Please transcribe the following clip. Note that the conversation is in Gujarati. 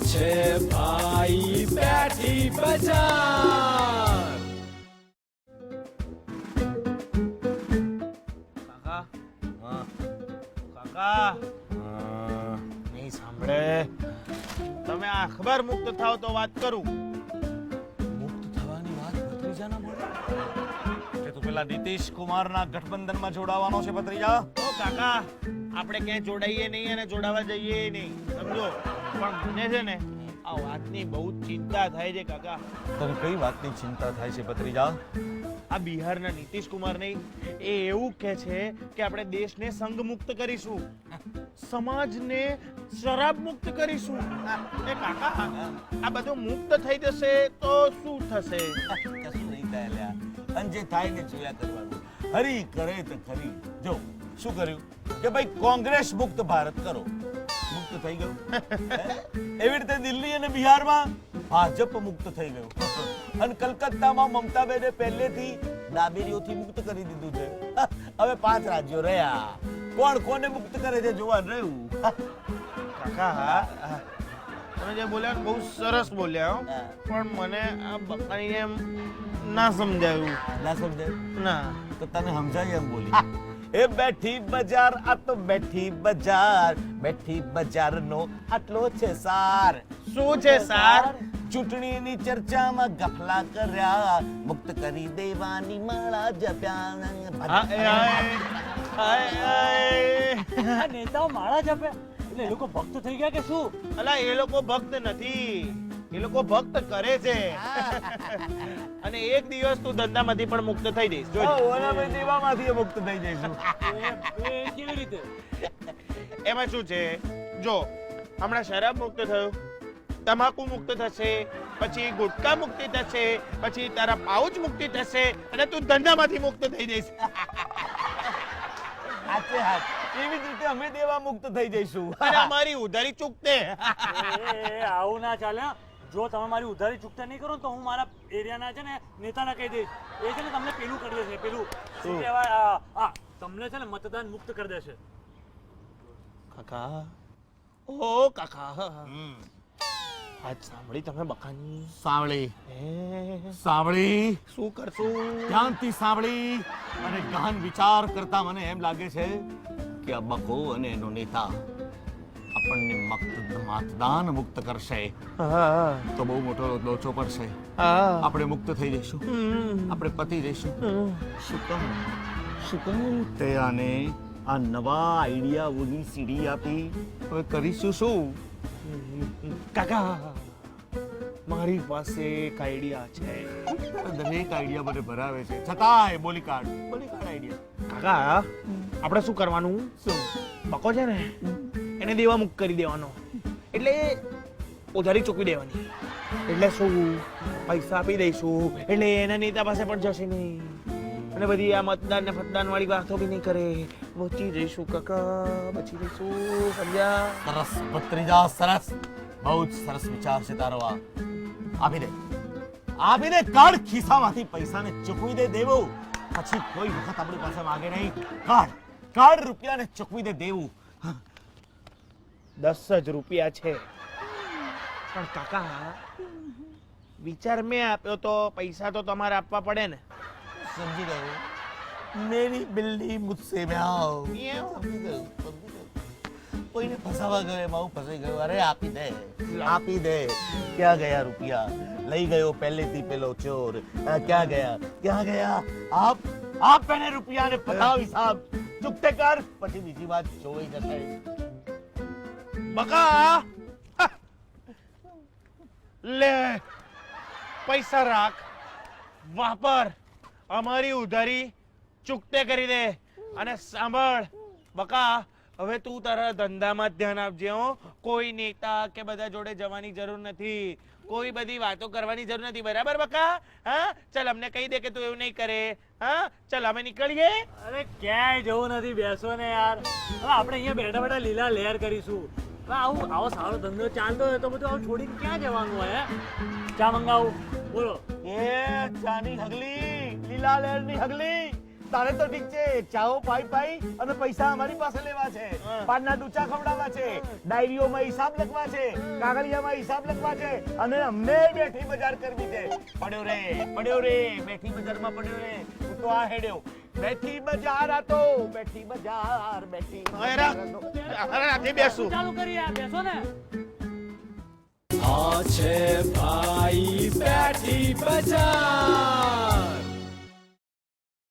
છે ભાઈ બેઠી બજાર. કાકા કાકા. નહીં સાંભળે. તમે અખબાર મુક્ત થાવ તો વાત કરું. મુક્ત થવાની વાત ભત્રીજાના મોઢે? કે તું પેલા નીતિશ કુમારના ગઠબંધનમાં જોડાવાનો છે ભત્રીજા? ઓ કાકા આપણે ક્યાંય જોડાઈએ નહીં અને જોડાવા જઈએ નહીં. સમજો? પણ મને છે ને આ વાતની બહુ ચિંતા થાય છે કાકા. તને કઈ વાતની ચિંતા થાય છે ભત્રીજા આ બિહારના નીતિશ કુમાર નહીં એ એવું કહે છે કે આપણે દેશને સંઘ મુક્ત કરીશું. સમાજને શરાબ મુક્ત કરીશું. એ કાકા આ બધું મુક્ત થઈ જશે તો શું થશે? કશું નહીં થાય લ્યા. અને જે થાય ને જોયા કરવાનું. હરી કરે તો ખરી. જો શું કર્યું? કે ભાઈ કોંગ્રેસ મુક્ત ભારત કરો. મુક્ત થઈ ગયું. એવી રીતે દિલ્હી અને બિહારમાં ભાજપ મુક્ત થઈ ગયું. અને કલકત્તામાં મમતા બેને પહેલેથી ડાબેરીઓથી મુક્ત કરી દીધું છે. હવે પાંચ રાજ્યો રહ્યા. કોણ કોને મુક્ત કરે છે જોવાનું રહ્યું? કાકા તમે જે બોલ્યા બહુ સરસ બોલ્યા પણ મને આ એમ ના સમજાયું. ના સમજાયું? ના. તો તને સમજાય એમ બોલી. એ બેઠી બજાર આ તો બેઠી બજાર. બેઠી બજારનો આટલો છે સાર. શું છે સાર? ચૂંટણીની ચર્ચામાં ગફલા કર્યા. મુક્ત કરી દેવાની માળા જપ્યા. નેતાઓ માળા જપે એટલે એ લોકો ભક્ત થઈ ગયા કે શું? અલા એ લોકો ભક્ત નથી. એ લોકો ભક્ત કરે છે. અને એક દિવસ તું ધંધામાંથી પણ મુક્ત થઈ જઈશ. જો ઓલા ભાઈ દેવામાંથી મુક્ત થઈ જઈશું. કેવી રીતે? એમાં શું છે? જો હમણાં શરાબ મુક્ત થયો તમાકુ મુક્ત થશે પછી ગુટકા મુક્તિ થશે પછી તારા પાઉચ મુક્તિ થશે અને તું ધંધામાંથી મુક્ત થઈ જઈશ. હાથે હાથ એવી જ રીતે અમે દેવા મુક્ત થઈ જઈશું. અને અમારી ઉધારી ચૂકતે. આવું ના ચાલે. જો તમે મારી ઉધારી ચૂકતા નહીં કરો તો હું મારા એરિયાના છે ને નેતાને કહી દઈશ. એ છે ને તમને પેલું કરી દેશે પેલું. શું કહેવાય? આ- આ તમને છે ને મતદાન મુક્ત કરી દેશે. કાકા. ઓ કાકા. આજ સાંભળી તમે બકાની સાંભળી. હે? સાંભળી. શું કરશું? ધ્યાનથી સાંભળી અને ગહન વિચાર કરતા મને એમ લાગે છે કે આ બકો અને એનો નેતા આપણને મતદાન મુક્ત કરશે. હા. તો બહુ મોટો લોચો પડશે. હા. આપણે મુક્ત થઈ જઈશું. આપણે પતી જઈશું. શું શું તે આને આ નવા આઈડિયાઓની સીડી આપી. હવે કરીશું શું? કાકા મારી પાસે એક આઈડિયા છે. દરેક આઈડિયા મને ભરાવે છે. છતાંય બોલી કાઢ. બોલી કાઢ આઈડિયા. કાકા આપણે શું કરવાનું? શું? બકો છે ને? એને દેવા મુક્ત કરી દેવાનો. એટલે ઓધારી ચૂકવી દેવાની. એટલે શું? પૈસા આપી દઈશું. એટલે એના નેતા પાસે પણ જશે નહીં. અને બધી આ મતદાન ને ફતદાન વાળી વાતો બી નહીં કરે. બચી જઈશું કાકા, બચી જઈશું, સમજ્યા? સરસ. ભત્રીજા સરસ. બહુ જ સરસ વિચાર છે તારો આ. આપી દે. આપી દે કાઢ ખિસ્સામાંથી. પૈસાને ચૂકવી દે દેવું. પછી કોઈ વખત આપણી પાસે માંગે નહીં. કાઢ. કાઢ રૂપિયાને ચૂકવી દે દેવું. દસ જ રૂપિયા છે. પણ કાકા, વિચાર મેં આપ્યો તો પૈસા તો તમારે આપવા પડે ને. સમજી ગયો. મેરી બિલ્લી મુજસે મ્યાઉ કોઈને ફસાવા ગયો, એમાં ફસાઈ ગયો. અરે, આપી દે આપી દે. ક્યાં ગયા રૂપિયા? લઈ ગયો પહેલેથી પેલો ચોર. ક્યાં ગયા? ક્યાં ગયા? આપ આપ પેને રૂપિયાને ને પતાવી સાહેબ ચૂકતે કર. પછી બીજી વાત જોઈ જશે. બકા લે પૈસા રાખ. વાપર. અમારી ઉધારી ચૂકતે કરી દે. અને સાંભળ. બકા, હવે તું તારા ધંધામાં ધ્યાન આપજે, હો. કોઈ નેતા કે બધા જોડે જવાની જરૂર નથી. કોઈ બધી વાતો કરવાની જરૂર નથી. બરાબર, બકા? હા? ચાલ, અમને કહી દે કે તું એવું નહીં કરે. હા? ચાલ, અમે નીકળીએ. અરે, ક્યાંય જવું નથી. બેસો ને યાર. આપણે અહીંયા બેઠા બેઠા લીલા લહેર કરીશું. આવું આવો સારો ધંધો ચાલતો હોય તો બધું આવું છોડીને ક્યાં જવાનું હોય ચા મંગાવું. બોલો. એ ચાની હગલી લીલા લહેરની હગલી. તારે તો ઠીક છે ચાઓ પાઈ પાઈ અને પૈસા અમારી પાસે લેવા છે. પાનના ડૂચા ખવડાવવા છે. ડાયરીઓમાં હિસાબ લખવા છે. કાગળિયામાં હિસાબ લખવા છે. અને અમને બેઠી બજાર કરવી છે. પડ્યો રે પડ્યો રે બેઠી બજારમાં પડ્યો રે. હું તો આ હેડ્યો. બેઠી બજાર આ તો બેઠી બજાર બેઠી અરે અરે નથી બેસું. ચાલુ કરી આ બેસો ને. આ છે ભાઈ બેઠી બજાર.